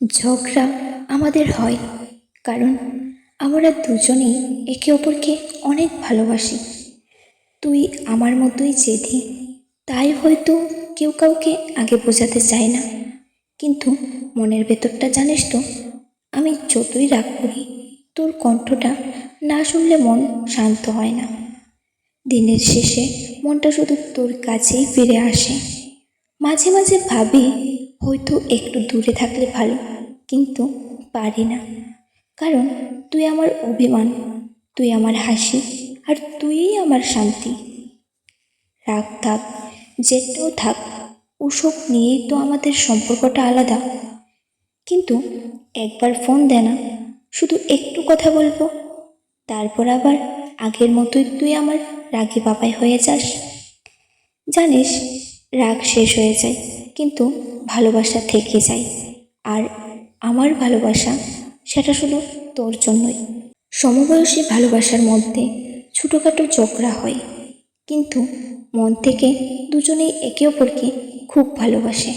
ঝগড়া আমাদের হয়, কারণ আমরা দুজনেই একে অপরকে অনেক ভালোবাসি। তুই আমার মতোই জেদি, তাই হয়তো কেউ কাউকে আগে বোঝাতে চায় না। কিন্তু মনের ভেতরটা জানিস তো, আমি যতই রাগ করি, তোর কণ্ঠটা না শুনলে মন শান্ত হয় না। দিনের শেষে মনটা শুধু তোর কাছেই ফিরে আসে। মাঝে মাঝে ভাবি হয়তো একটু দূরে থাকলে ভালো, কিন্তু পারি না। কারণ তুই আমার অভিমান, তুই আমার হাসি, আর তুইই আমার শান্তি। রাগ থাক যেটাও থাক ওসব নিয়েই তো আমাদের সম্পর্কটা আলাদা। কিন্তু একবার ফোন দে না, শুধু একটু কথা বলব, তারপর আবার আগের মতোই তুই আমার রাগী বাবাই হয়ে যাস। জানিস, রাগ শেষ হয়ে যায়, কিন্তু ভালোবাসা থেকে যায়। আর আমার ভালোবাসা, সেটা শুধু তোর জন্যই। সমবয়সী ভালোবাসার মধ্যে ছোটোখাটো ঝগড়া হয়, কিন্তু মন থেকে দুজনেই একে অপরকে খুব ভালোবাসে।